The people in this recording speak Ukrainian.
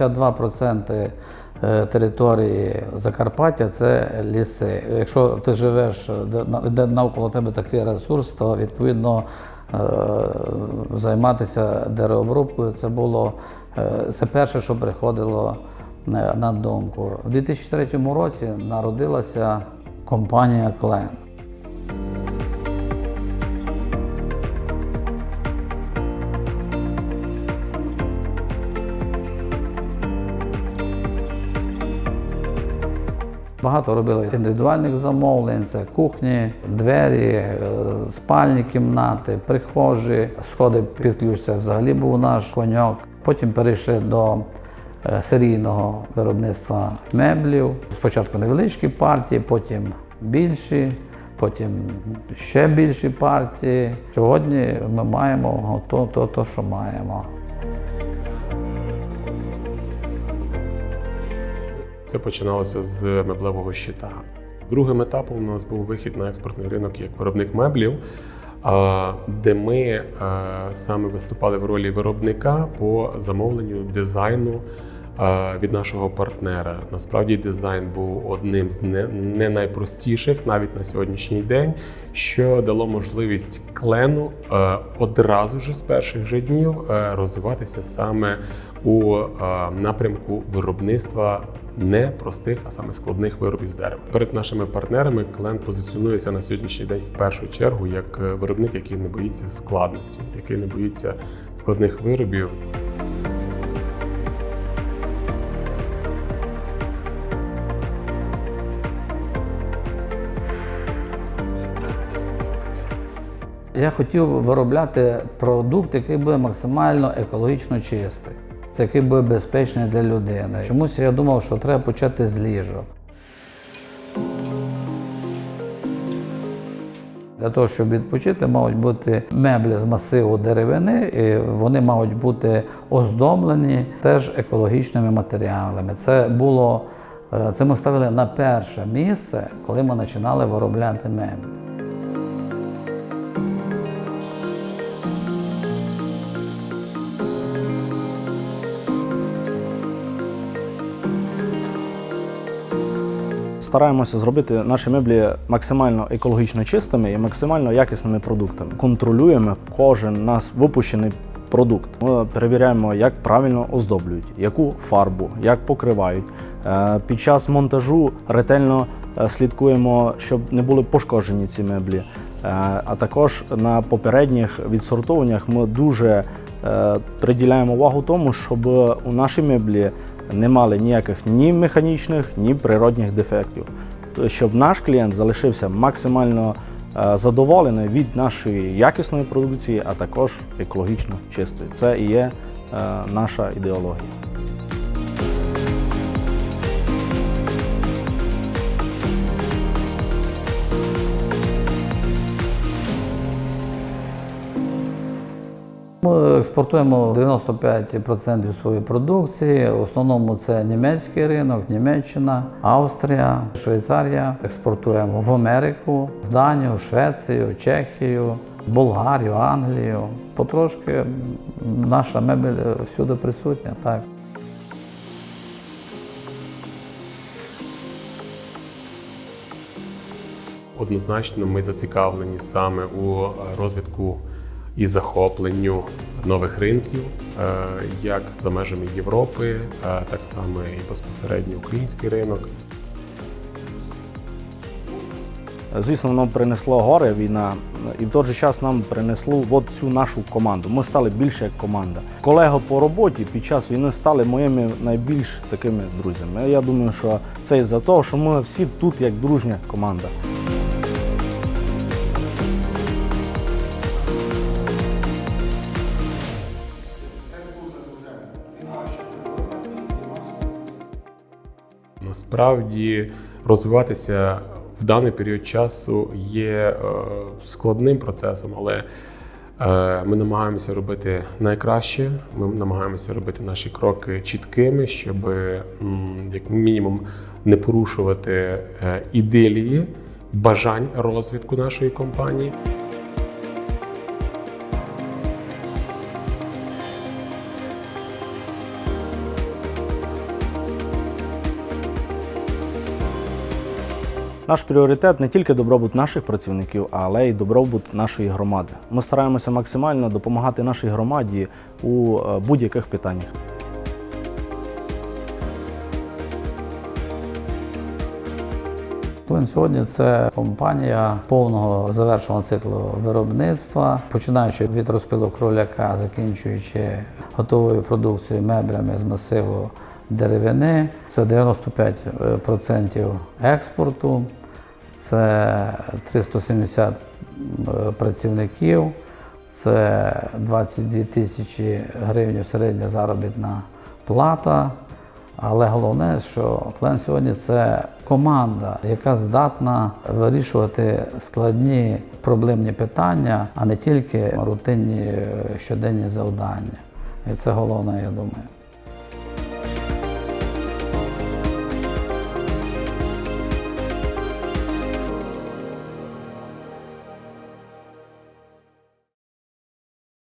52% е, території Закарпаття це ліси. Якщо ти живеш, де, навколо тебе такий ресурс, то відповідно е, займатися деревообробкою це було е, це перше, що приходило на думку. У 2003 році народилася компанія Клен. Багато робили індивідуальних замовлень, це кухні, двері, е, спальні кімнати, прихожі, сходи під ключ це взагалі був наш коньок. Потім перейшли до е, серійного виробництва меблів. Спочатку невеличкі партії, потім більші, потім ще більші партії. Сьогодні ми маємо то, то, то що маємо. Це починалося з меблевого щита. Другим етапом у нас був вихід на експортний ринок як виробник меблів, де ми саме виступали в ролі виробника по замовленню дизайну від нашого партнера. Насправді дизайн був одним з не, найпростіших навіть на сьогоднішній день, що дало можливість клену е, одразу ж з перших же днів е, розвиватися саме у е, напрямку виробництва не простих, а саме складних виробів з дерева. Перед нашими партнерами клен позиціонується на сьогоднішній день в першу чергу як виробник, який не боїться складності, який не боїться складних виробів. Я хотів виробляти продукт, який буде максимально екологічно чистий, який буде безпечний для людини. Чомусь я думав, що треба почати з ліжок. Для того, щоб відпочити, мають бути меблі з масиву деревини, і вони мають бути оздоблені теж екологічними матеріалами. Це було е, це ми ставили на перше місце, коли ми починали виробляти меблі. Стараємося зробити наші меблі максимально екологічно чистими і максимально якісними продуктами. Контролюємо кожен нас випущений продукт. Ми перевіряємо, як правильно оздоблюють, яку фарбу, як покривають. Е, Під час монтажу ретельно е, слідкуємо, щоб не були пошкоджені ці меблі. Е, А також на попередніх відсортовуваннях ми дуже е, приділяємо увагу тому, щоб у наші меблі не мали ніяких ні механічних, ні природних дефектів. Щоб наш клієнт залишився максимально е, задоволений від нашої якісної продукції, а також екологічно чистої. Це і є наша ідеологія. Ми експортуємо 95% своєї продукції. В основному це німецький ринок, Німеччина, Австрія, Швейцарія. Експортуємо в Америку, в Данію, Швецію, Чехію, Болгарію, Англію. Потрошки наша мебель всюди присутня. Так. Однозначно, ми зацікавлені саме у розвитку і захопленню нових ринків, е, як за межами Європи, е, так само і безпосередньо український ринок. Звісно, воно принесло горе війна, і в той же час нам принесло от цю нашу команду. Ми стали більше як команда. Колеги по роботі під час війни стали моїми найбільш такими друзями. Я думаю, що це із-за того, що ми всі тут як дружня команда. Насправді розвиватися в даний період часу є е, складним процесом, але е, ми намагаємося робити найкраще. Ми намагаємося робити наші кроки чіткими, щоб як мінімум не порушувати е, ідилії, бажань розвитку нашої компанії. Наш пріоритет не тільки добробут наших працівників, але й добробут нашої громади. Ми стараємося максимально допомагати нашій громаді у е, будь-яких питаннях. Клин сьогодні це компанія повного завершеного циклу виробництва, починаючи від розпилу кроляка, закінчуючи готовою продукцією меблями з масиву деревини. Це 95% експорту, це 370 е, працівників, це 22 тисячі гривень середня заробітна плата. Але головне, що клен сьогодні це команда, яка здатна вирішувати складні проблемні питання, а не тільки рутинні е, щоденні завдання. І це головне, я думаю.